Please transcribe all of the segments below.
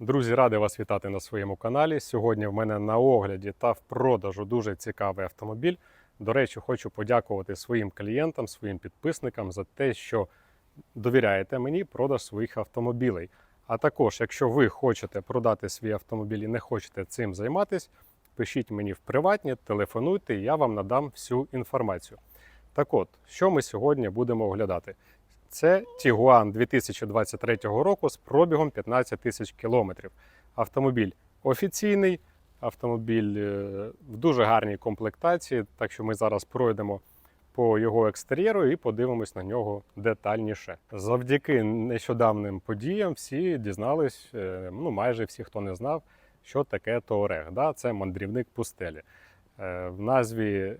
Друзі, радий вас вітати на своєму каналі. Сьогодні в мене на огляді та в продажу дуже цікавий автомобіль. До речі, хочу подякувати своїм клієнтам, своїм підписникам за те, що довіряєте мені продаж своїх автомобілей. А також, якщо ви хочете продати свій автомобіль і не хочете цим займатися, пишіть мені в приватні, телефонуйте, я вам надам всю інформацію. Так от, що ми сьогодні будемо оглядати? Це Tiguan 2023 року з пробігом 15 тисяч кілометрів. Автомобіль офіційний, автомобіль е, в дуже гарній комплектації, так що ми зараз пройдемо по його екстер'єру і подивимось на нього детальніше. Завдяки нещодавним подіям всі дізнались, е, ну майже всі, хто не знав, що таке Touareg. Да? Це мандрівник пустелі. Е, В назві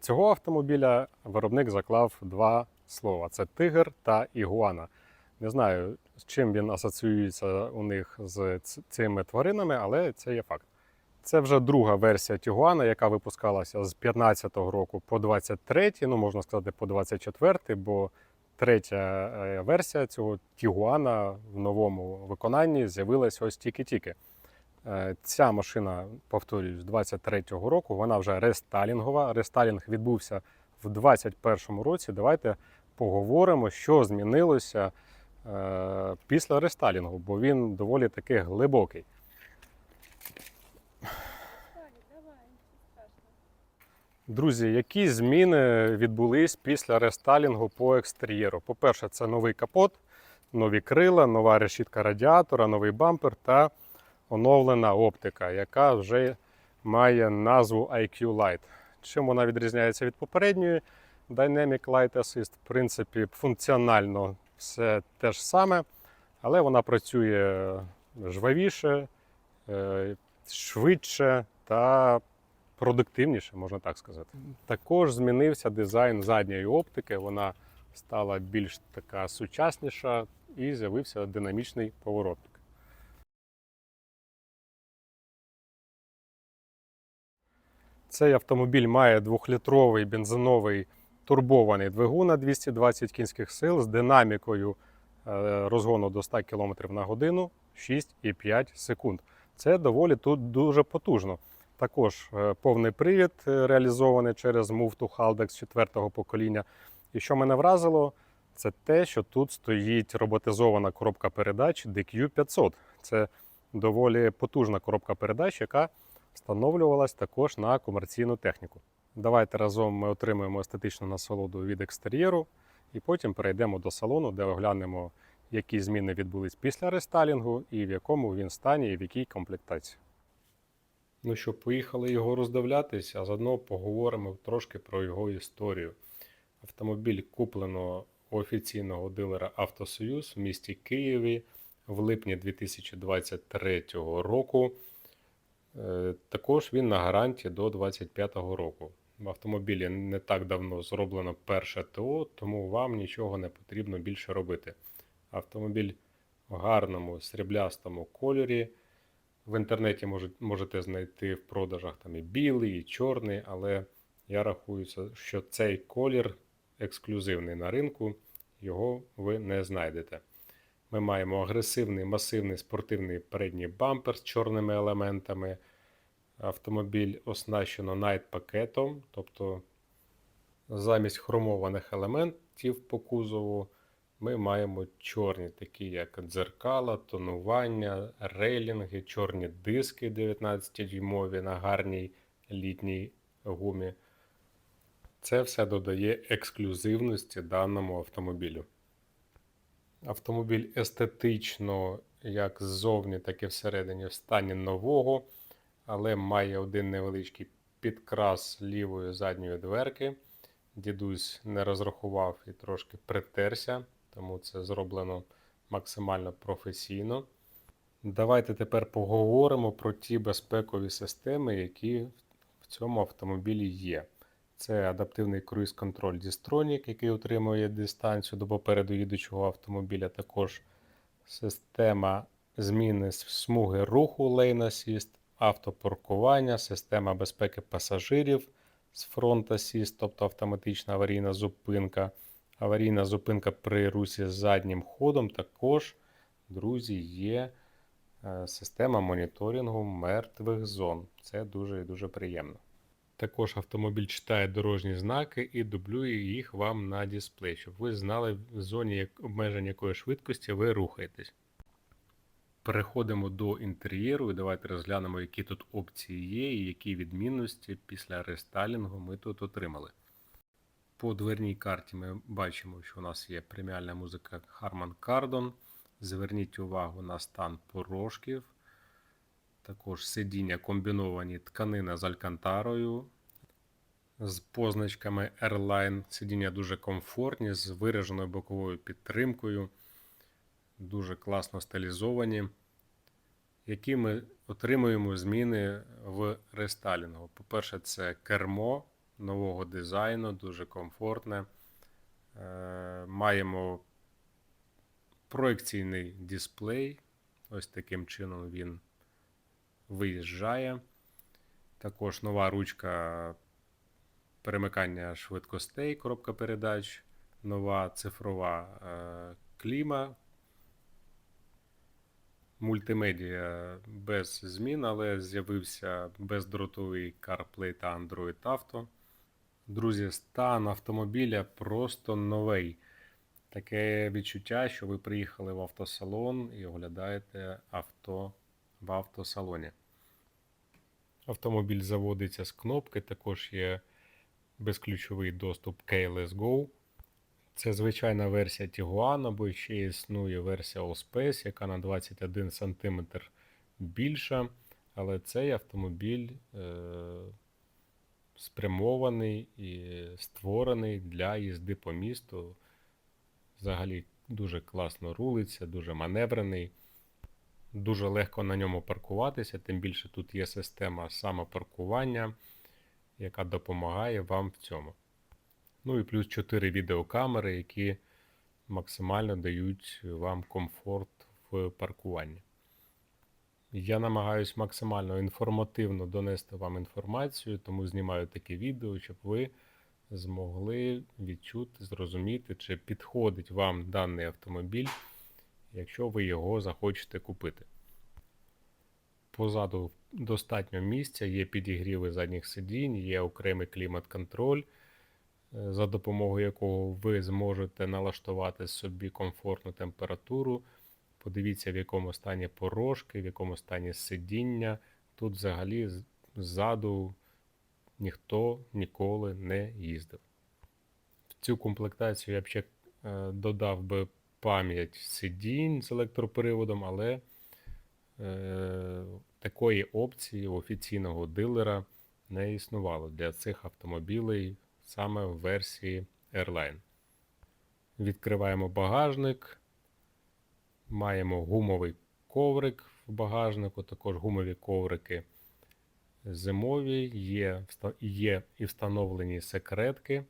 цього автомобіля виробник заклав два слова: це тигр та ігуана. Не знаю, з чим він асоціюється у них з цими тваринами, але це є факт. Це вже друга версія Тігуана, яка випускалася з 15-го року по 23-й, ну можна сказати, по 24-й, бо третя е, версія цього Тігуана в новому виконанні з'явилася ось тільки-тільки. Е, Ця машина, повторюсь, з 23-го року, вона вже рестайлінгова. Рестайлінг відбувся в 21-му році. Давайте поговоримо, що змінилося е, після рестайлінгу, бо він доволі таки глибокий. Друзі, які зміни відбулись після рестайлінгу по екстер'єру? По-перше, це новий капот, нові крила, нова решітка радіатора, новий бампер та оновлена оптика, яка вже має назву IQ Light. Чим вона відрізняється від попередньої Dynamic Light Assist? В принципі, функціонально все те ж саме, але вона працює жвавіше, е, швидше та продуктивніше, можна так сказати. Також змінився дизайн задньої оптики. Вона стала більш така сучасніша і з'явився динамічний поворотник. Цей автомобіль має двохлітровий бензиновий турбований двигун на 220 кінських сил з динамікою е, розгону до 100 км на годину 6,5 секунд. Це доволі тут дуже потужно. Також е, повний привід е, реалізований через Move to Haldex 4-го покоління. І що мене вразило, це те, що тут стоїть роботизована коробка передач DQ500. Це доволі потужна коробка передач, яка встановлювалась також на комерційну техніку. Давайте разом ми отримаємо естетичну насолоду від екстер'єру, і потім перейдемо до салону, де оглянемо, які зміни відбулись після рестайлінгу, і в якому він стані, і в якій комплектації. Ну що, поїхали його роздивлятись, а заодно поговоримо трошки про його історію. Автомобіль куплено у офіційного дилера Автосоюз в місті Києві в липні 2023 року. Е, Також він на гарантії до 2025 року. В автомобілі не так давно зроблено перше ТО, тому вам нічого не потрібно більше робити. Автомобіль в гарному сріблястому кольорі. В інтернеті можете знайти в продажах там і білий, і чорний, але я рахую, що цей колір ексклюзивний на ринку, його ви не знайдете. Ми маємо агресивний масивний спортивний передній бампер з чорними елементами. Автомобіль оснащено Night пакетом, тобто замість хромованих елементів по кузову ми маємо чорні, такі як дзеркала, тонування, рейлінги, чорні диски 19-дюймові на гарній літній гумі. Це все додає ексклюзивності даному автомобілю. Автомобіль естетично, як ззовні, так і всередині в стані нового, але має один невеличкий підкрас лівої задньої дверки. Дідусь не розрахував і трошки притерся, тому це зроблено максимально професійно. Давайте тепер поговоримо про ті безпекові системи, які в цьому автомобілі є. Це адаптивний круїз-контроль Distronic, який утримує дистанцію до попереду їдучого автомобіля. Також система зміни смуги руху Lane Assist, автопаркування, система безпеки пасажирів з Front Assist, тобто автоматична аварійна зупинка. Аварійна зупинка при русі з заднім ходом також, друзі, є е, система моніторингу мертвих зон. Це дуже і дуже приємно. Також автомобіль читає дорожні знаки і дублює їх вам на дисплей, щоб ви знали в зоні обмежень якої швидкості ви рухаєтесь. Переходимо до інтер'єру і давайте розглянемо, які тут опції є і які відмінності після рестайлінгу ми тут отримали. По дверній карті ми бачимо, що у нас є преміальна музика Harman Kardon. Зверніть увагу на стан порожків. Також сидіння комбіновані тканина з алькантарою. З позначками Airline. Сидіння дуже комфортні, з вираженою боковою підтримкою. Дуже класно стилізовані. Які ми отримуємо зміни в рестайлінгу. По-перше, це кермо нового дизайну, дуже комфортне. Е, Маємо проекційний дисплей. Ось таким чином він виїжджає. Також нова ручка перемикання швидкостей, коробка передач, нова цифрова е, кліма. Мультимедіа без змін, але з'явився бездротовий CarPlay та Android Auto. Друзі, стан автомобіля просто новий. Таке відчуття, що ви приїхали в автосалон і оглядаєте авто в автосалоні. Автомобіль заводиться з кнопки, також є безключовий доступ Keyless Go. Це звичайна версія Tiguan, або ще існує версія Allspace, яка на 21 см більша. Але цей автомобіль е, спрямований і створений для їзди по місту. Взагалі дуже класно рулиться, дуже маневрений. Дуже легко на ньому паркуватися, тим більше тут є система самопаркування, яка допомагає вам в цьому. Ну і плюс 4 відеокамери, які максимально дають вам комфорт в паркуванні. Я намагаюсь максимально інформативно донести вам інформацію, тому знімаю таке відео, щоб ви змогли відчути, зрозуміти, чи підходить вам даний автомобіль, якщо ви його захочете купити. Позаду достатньо місця, є підігріви задніх сидінь, є окремий клімат-контроль, за допомогою якого ви зможете налаштувати собі комфортну температуру. Подивіться, в якому стані порожки, в якому стані сидіння. Тут взагалі ззаду ніхто ніколи не їздив. В цю комплектацію я б ще е, додав би пам'ять сидінь з електроприводом, але е, такої опції офіційного дилера не існувало для цих автомобілей саме в версії Airline. Відкриваємо багажник. Маємо гумовий коврик в багажнику, також гумові коврики зимові, є, є і встановлені секретки.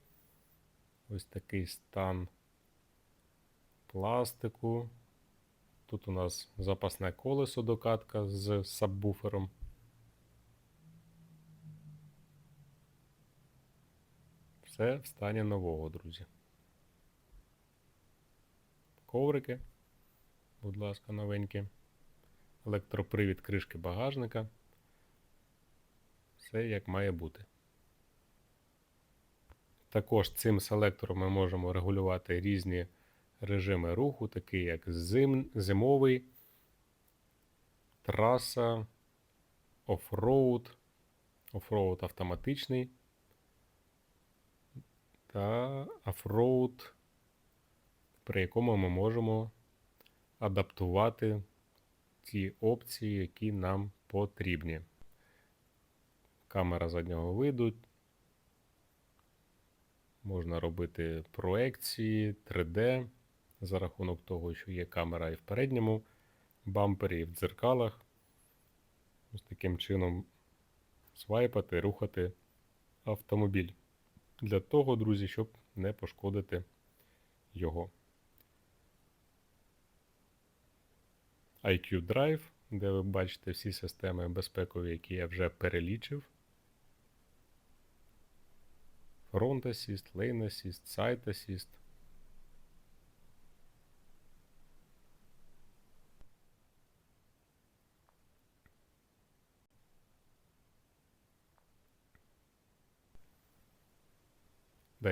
Ось такий стан пластику. Тут у нас запасне колесо докатка з сабвуфером. Все в нового, друзі. Коврики, будь ласка, новенькі. Електропривід кришки багажника. Все як має бути. Також цим селектором ми можемо регулювати різні режими руху, такі як зим, зимовий, траса, офроуд, офроуд автоматичний та офроуд, при якому ми можемо адаптувати ті опції, які нам потрібні. Камера заднього виду. Можна робити проекції 3D за рахунок того, що є камера і в передньому бампері, і в дзеркалах. Ось таким чином свайпати, рухати автомобіль. Для того, друзі, щоб не пошкодити його. IQ Drive, де ви бачите всі системи безпекові, які я вже перелічив. Front Assist, Lane Assist, Site Assist.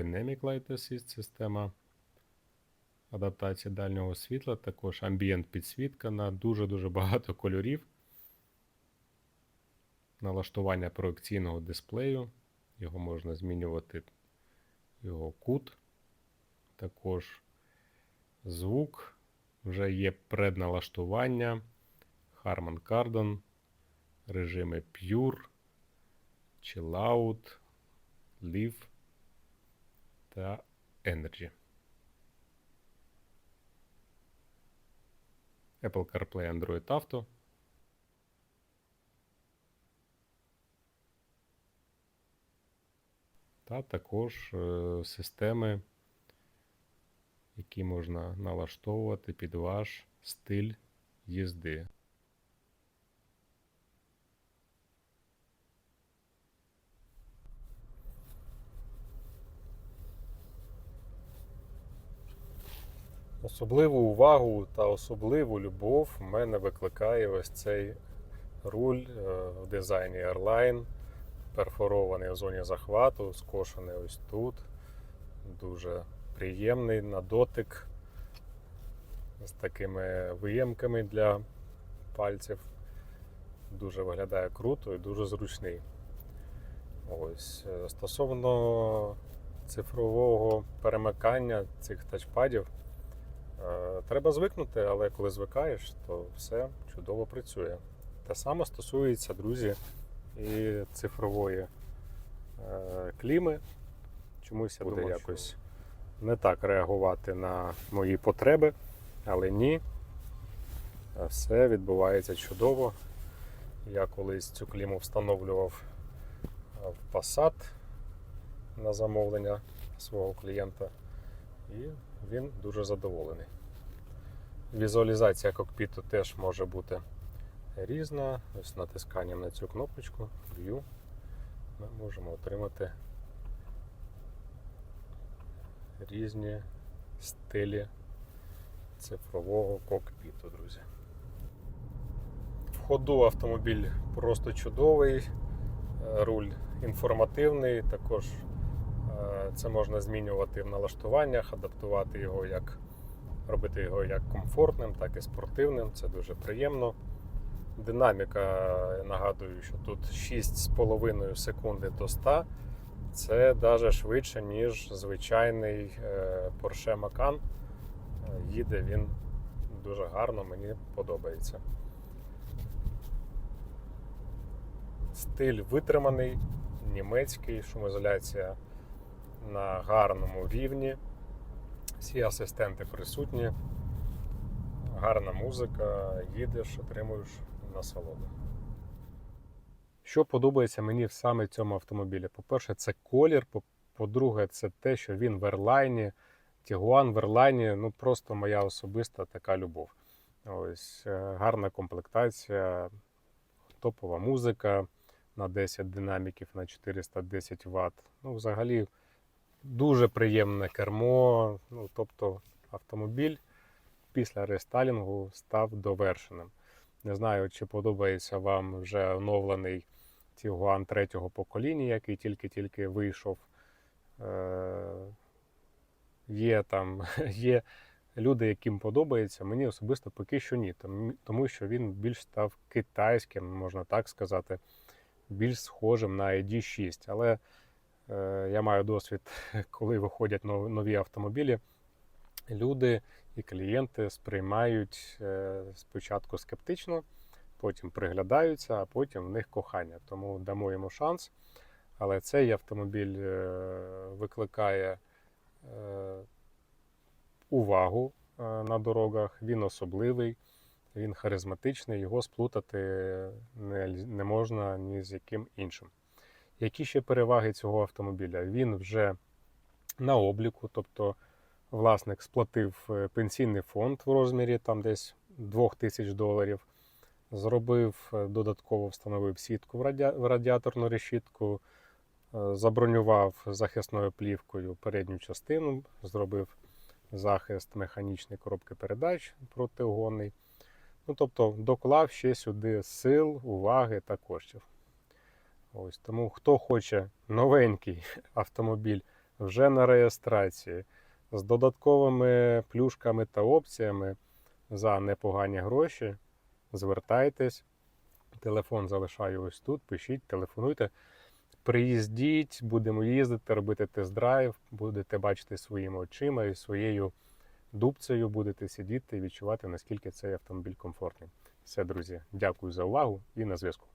Dynamic Light Assist система адаптації дальнього світла, також ambient підсвітка на дуже-дуже багато кольорів. Налаштування проекційного дисплею. Його можна змінювати його кут. Також звук. Вже є предналаштування. Harman Kardon, режими Pure, Chill Out, Live та Energy. Apple CarPlay Android Auto. Та також е, системи, які можна налаштовувати під ваш стиль їзди. Особливу увагу та особливу любов в мене викликає ось цей руль е, в дизайні Airline, перфорований у зоні захвату, скошений ось тут. Дуже приємний на дотик з такими виємками для пальців. Дуже виглядає круто і дуже зручний. Ось е, стосовно цифрового перемикання цих тачпадів. Е, Треба звикнути, але коли звикаєш, то все чудово працює. Те саме стосується, друзі, і цифрової е, кліми. Чомусь я буде Думав, якось не так реагувати на мої потреби, але ні. Е, Все відбувається чудово. Я колись цю кліму встановлював в Passat на замовлення свого клієнта, і він дуже задоволений. Візуалізація кокпіту теж може бути різна. Ось натисканням на цю кнопочку View ми можемо отримати різні стилі цифрового кокпіту, друзі. В ходу автомобіль просто чудовий, руль інформативний, також це можна змінювати в налаштуваннях, адаптувати його як робити його як комфортним, так і спортивним. Це дуже приємно. Динаміка, нагадую, що тут 6,5 секунди до 100. Це навіть швидше, ніж звичайний е, Porsche Macan. Е, Їде він дуже гарно, мені подобається. Стиль витриманий, німецький, шумоізоляція на гарному рівні. Всі асистенти присутні, гарна музика, їдеш, отримуєш насолоду. Що подобається мені в саме цьому автомобілі? По-перше, це колір. по- По-друге, це те, що він в ерлайні. Тігуан в ерлайні ну просто моя особиста така любов. Ось е, гарна комплектація, топова музика на 10 динаміків на 410 Вт. Ну, взагалі, дуже приємне кермо. Ну, тобто автомобіль після рестайлінгу став довершеним. Не знаю, чи подобається вам вже оновлений Tiguan третього покоління, який тільки-тільки вийшов. Е, Є там є люди, яким подобається. Мені особисто поки що ні, тому- що він більш став китайським, можна так сказати, більш схожим на ID6. Але я маю досвід, коли виходять нові автомобілі, люди і клієнти сприймають е, спочатку скептично, потім приглядаються, а потім в них кохання. Тому дамо йому шанс. Але цей автомобіль е, викликає е, увагу е, на дорогах, він особливий, він харизматичний, його сплутати не можна ні з яким іншим. Які ще переваги цього автомобіля? Він вже на обліку, тобто власник сплатив е, пенсійний фонд в розмірі там десь 2000 доларів, зробив е, додатково встановив сітку в радіа- в радіаторну решітку, е, забронював захисною плівкою передню частину, зробив захист механічної коробки передач протиугонний. Ну, тобто доклав ще сюди сил, уваги та коштів. Ось тому, хто хоче новенький автомобіль вже на реєстрації з додатковими плюшками та опціями за непогані гроші. Звертайтесь. Телефон залишаю ось тут. Пишіть, телефонуйте. Приїздіть, будемо їздити, робити тест-драйв, будете бачити своїми очима і своєю дубцею будете сидіти і відчувати, наскільки цей автомобіль комфортний. Все, друзі, дякую за увагу і на зв'язку.